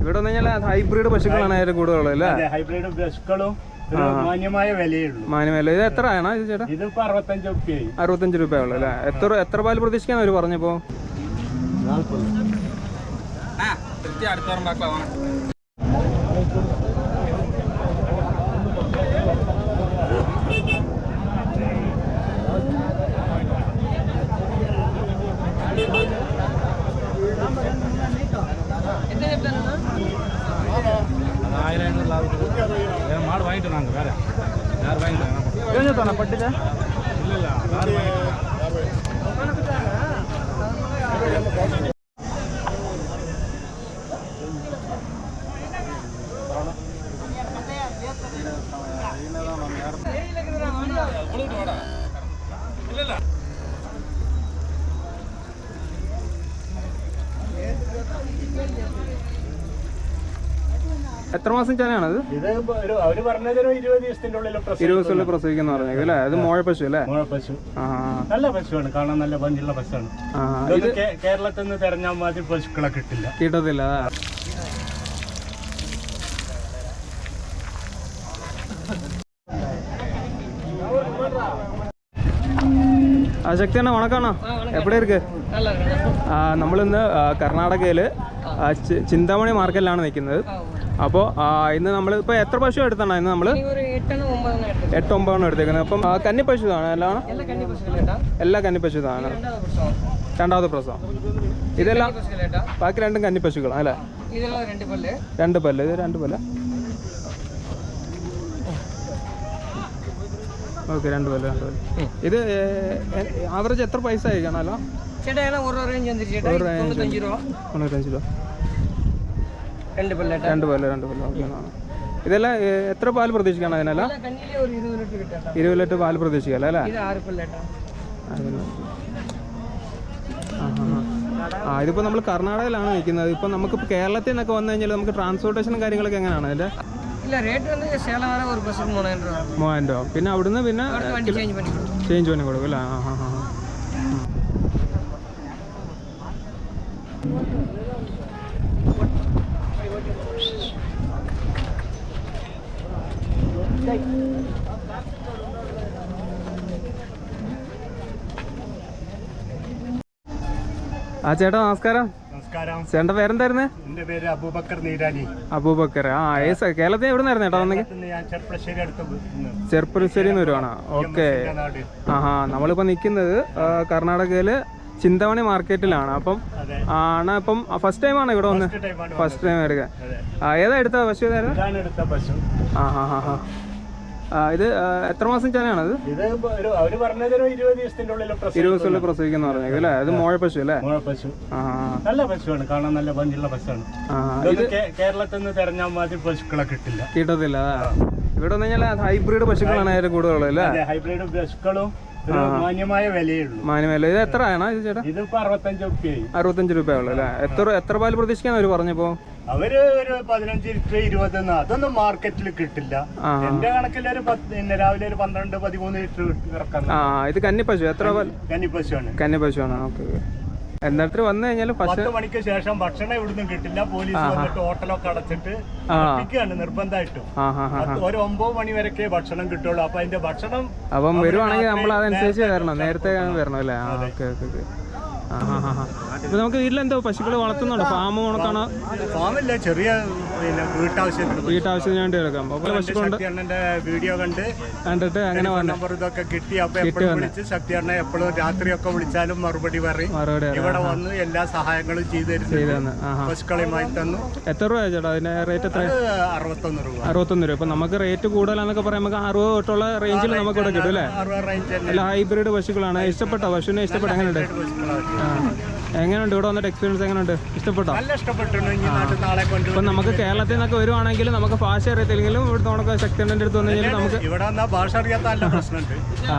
ഇവിടെ വന്നു കഴിഞ്ഞാൽ ഹൈബ്രിഡ് പശുക്കളാണ് അതിൽ കൂടുതലുള്ളത് അല്ലേ? അതെ, ഹൈബ്രിഡ് പശുക്കളും മാന്യമായ വിലയുള്ളൂ. ഇത് എത്ര ആണ് ഇത് ചേട്ടാ? ഇതിപ്പോ അറുപത്തഞ്ച് രൂപ അറുപത്തഞ്ച് രൂപയുള്ളൂ അല്ലേ? എത്ര എത്ര പാൽ പ്രതീക്ഷിക്കാൻ അവർ പറഞ്ഞപ്പോ மாடு அண்ணா பட்டுங்க என்னதான் நம்ம யாரும் എത്ര മാസം ചാനാണത് ഇരുപത് ദിവസത്തിൽ പ്രസവിക്കുന്ന പറഞ്ഞത് അല്ലേ? അത് മോഴ പശു അല്ലേ? പശു. നല്ല പശുവാണ് കാണാൻ നല്ല ഭംഗിയുള്ള പശുവാണ്. കേരളത്തിൽ നിന്ന് തെരഞ്ഞാൽ മാതിരി പശുക്കളെ കിട്ടില്ല. കിട്ടത്തില്ല ശക്തി അണ്ണ വണക്കണ്ണ. എവിടെ ഇരിക്ക്? നമ്മളിന്ന് കർണാടകയിൽ ചിന്താമണി മാർക്കറ്റിലാണ് നിൽക്കുന്നത്. അപ്പോ ഇന്ന് നമ്മൾ ഇപ്പോൾ എത്ര പശു എടുത്താണ്? ഇന്ന് നമ്മൾ എട്ട് ഒമ്പതെണ്ണം എടുത്തേക്കുന്നത്. അപ്പം കന്നി പശുതാണ് എല്ലാം? എല്ലാ കന്നി പശുതാണ്? രണ്ടാമത് പ്രസവം. ഇതെല്ലാം ബാക്കി രണ്ടും കന്നി പശുക്കളാണ് അല്ലേ? രണ്ട് പല്ല്. ഇത് രണ്ട് പല്ല്. ഓക്കെ രണ്ട് പല്ല് രണ്ട് പല്ല്. ഇത് ആവറേജ് എത്ര പൈസ ആയിരിക്കണം അല്ലോ ചേട്ടാ ഒരു രൂപ. തൊണ്ണൂറ്റഞ്ച് രൂപ. രണ്ട് പല്ല് ഇതെല്ലാം എത്ര പാൽ പ്രതീക്ഷിക്കണം അതിനല്ല? ഇരുപത് ലിറ്റർ പാൽ പ്രതീക്ഷിക്കാം ആ ഇതിപ്പോൾ നമ്മൾ കർണാടകയിലാണ് നിൽക്കുന്നത്. ഇപ്പൊ നമുക്ക് കേരളത്തിൽ നിന്നൊക്കെ വന്നു കഴിഞ്ഞാൽ നമുക്ക് ട്രാൻസ്പോർട്ടേഷനും കാര്യങ്ങളൊക്കെ എങ്ങനെയാണ്? അതിന്റെ മൂവായിരം രൂപ. പിന്നെ അവിടുന്ന് പിന്നെ ചേഞ്ച് പണി കൊടുക്കും. അല്ലേ? ആ ഹാ ഹാ ആ. ചേട്ടാ നമസ്കാരം. ചേട്ടന്റെ പേരെന്തായിരുന്നു? എന്റെ പേര് അബൂബക്കർ നീരാനി. അബൂബക്കർ. ആ ഏസ് കേരളത്തിൽ എവിടെ നിന്നായിരുന്നു ചേട്ടാ വന്നെങ്കിൽ ചെർപ്പളശ്ശേരി വരുവാണ്. ഓക്കെ. ആഹാ നമ്മളിപ്പോ നിൽക്കുന്നത് കർണാടകയിൽ ചിന്തമണി മാർക്കറ്റിലാണ്. അപ്പം ആണ് അപ്പം ഫസ്റ്റ് ടൈം ടൈമാണ് ഇവിടെ വന്ന് ഫസ്റ്റ് ടൈം എടുക്കാൻ ഏതാ എടുത്ത പശു ഏതായിരുന്നു ഇതാണ് എടുത്ത പശു. ആ ഹാ ഹാ ഇത് എത്ര മാസം അവർ ഒരു ഇരുപത് ദിവസത്തിൽ പ്രസവിക്കുന്ന പറഞ്ഞത് അല്ലേ? അത് മോഴ പശു അല്ലേ? നല്ല പശുവാണ് കാണാൻ നല്ല ഭംഗിയുള്ള പശുവാണ്. കേരളത്തിൽ നിന്ന് തെരഞ്ഞാൽ മതി പശുക്കളെ കിട്ടില്ല. കിട്ടത്തില്ല. ഇവിടെ വന്നു കഴിഞ്ഞാൽ ഹൈബ്രിഡ് പശുക്കളാണ് അതിൽ കൂടുതലുള്ളത് അല്ലേ? ഹൈബ്രിഡ് പശുക്കളും മാന്യമായ വിലയുള്ളൂ. ഇത് എത്ര ആണ് ഇത് ചേട്ടാ? ഇതിപ്പോ അറുപത്തഞ്ച് രൂപയായി അറുപത്തഞ്ച് രൂപയുള്ളൂ അല്ലേ? എത്ര എത്ര പാൽ പ്രതീക്ഷിക്കാൻ അവർ പറഞ്ഞപ്പോൾ അവർ ഒരു പതിനഞ്ച് ലിറ്റർ ഇരുപത് അതൊന്നും മാർക്കറ്റിൽ കിട്ടില്ല. എന്റെ കണക്കിൽ ഒരു പിന്നെ രാവിലെ ഒരു പന്ത്രണ്ട് പതിമൂന്ന് ലിറ്റർ ഇത് കന്നിപ്പശു. എത്ര കന്നിപ്പശുവാണ്. കന്നിപ്പശുവാണ്. കന്നി പശുവാണ് ഓക്കെ. എന്നിട്ട് വന്നു കഴിഞ്ഞാൽ പത്ത് മണിക്ക് ശേഷം ഭക്ഷണം ഇവിടുന്ന് കിട്ടില്ല. പോലീസ് വന്നിട്ട് ഹോട്ടലൊക്കെ അടച്ചിട്ട് ആ. അടപ്പിക്കുകയാണ് നിർബന്ധമായിട്ടും. ഒരു ഒമ്പത് മണി വരെയൊക്കെ ഭക്ഷണം കിട്ടുള്ളൂ. അപ്പൊ അതിന്റെ ഭക്ഷണം അപ്പം വരുവാണെങ്കിൽ നമ്മൾ അതനുസരിച്ച് വരണം. നേരത്തെ വരണം അല്ലേ? ഓക്കെ ഓക്കെ ആ ഹാ ഹാ ഇപ്പം നമുക്ക് വീട്ടിലെന്തോ പശുക്കൾ വളർത്തുന്നുണ്ടോ. ഫാം ഉണക്കാണോ. ഫാമില്ല ചെറിയ വീട്ടാവശ്യത്തിന് വീട്ടാവശ്യത്തിന് വേണ്ടി എടുക്കാം. അപ്പൊ പശുക്കളുണ്ട്. വീഡിയോ കണ്ട്. കണ്ടിട്ട് അങ്ങനെ നമ്പർ ഇതൊക്കെ കിട്ടി. അപ്പൊ എപ്പോഴും വിളിച്ച് ശക്തിയണ്ണ എപ്പോഴും രാത്രിയൊക്കെ വിളിച്ചാലും മറുപടി പറയും. ഇവിടെ വന്ന് എല്ലാ സഹായങ്ങളും ചെയ്തു പശുക്കളുമായി തന്നു. എത്ര രൂപ ചേട്ടാ അതിന്റെ റേറ്റ് എത്ര? അറുപത്തൊന്ന് രൂപ. അറുപത്തൊന്ന് രൂപ. ഇപ്പം നമുക്ക് റേറ്റ് കൂടുതലാന്നൊക്കെ പറയാം. നമുക്ക് അറുപത് തൊട്ടുള്ള റേഞ്ചിൽ നമുക്ക് ഇവിടെ കിട്ടും അല്ലേ? അല്ല ഹൈബ്രിഡ് പശുക്കളാണ്. ഇഷ്ടപ്പെട്ട? പശുവിനെ ഇഷ്ടപ്പെട്ട അങ്ങനെ എങ്ങനെയുണ്ട് ഇവിടെ വന്നിട്ട് എക്സ്പീരിയൻസ് എങ്ങനെയുണ്ട് ഇഷ്ടപ്പെട്ടോ? നല്ല ഇപ്പം നമുക്ക് കേരളത്തിൽ നിന്നൊക്കെ വരുവാണെങ്കിൽ നമുക്ക് ഭാഷ അറിയത്തില്ലെങ്കിലും ഇവിടുത്തെ നമുക്ക് എന്റെ അടുത്ത് വന്നു കഴിഞ്ഞാൽ നമുക്ക് ഇവിടെ ഭാഷ അറിയാത്ത നല്ല പ്രശ്നമുണ്ട്. ആ.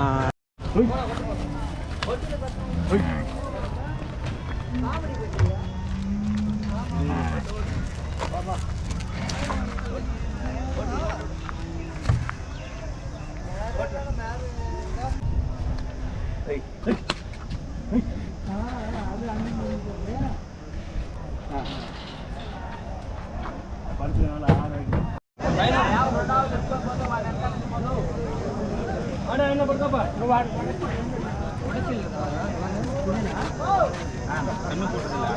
என்ன படுக்கப்பா கண்ணு போட்டதில்ல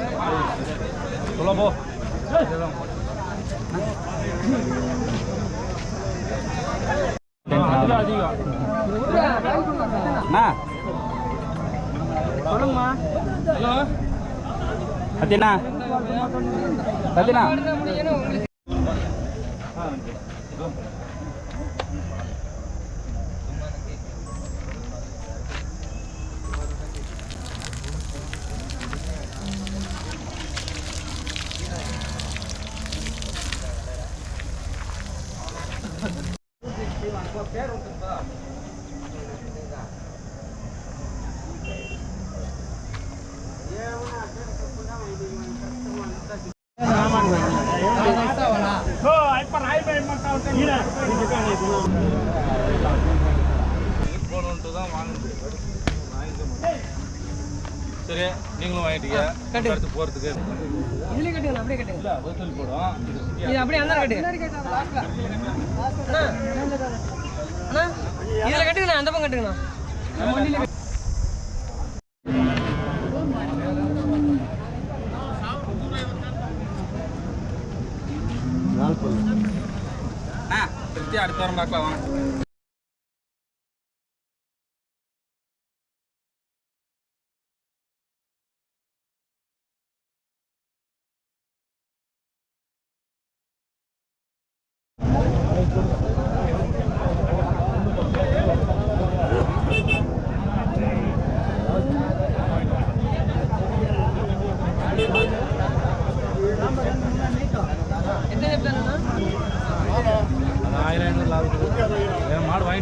சொல்ல அத்தினா அத்தினா உங்களுக்கு போகணுன்ட்டு தான் வாங்கிட்டு சரி நீங்களும் வாங்கிட்டீங்க. கட்டு. அடுத்து போகிறதுக்கு இதுலயே கட்டுங்க அப்படியே கட்டுங்க இல்லை பதில் போடும் இது அப்படியே அந்த கட்டுங்க அண்ணா. அண்ணா இதுல கட்டுங்கண்ணா அந்த பக்கம் கட்டுங்கண்ணா. திருப்தி அடுத்த வாரம் பார்க்கலாம்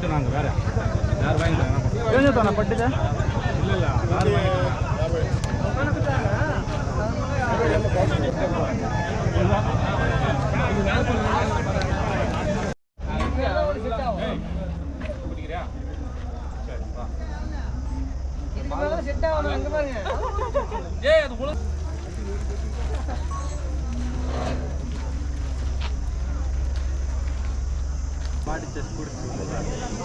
வாங்கிட்டோம் நாங்கள் வேறு. வேறு வாங்கிட்டோம் எழுந்துட்டோம் பட்டுக்கு இல்லை இல்லை வேறு செட் ஆகணும் அங்க பாருங்க ஏய் அது Este.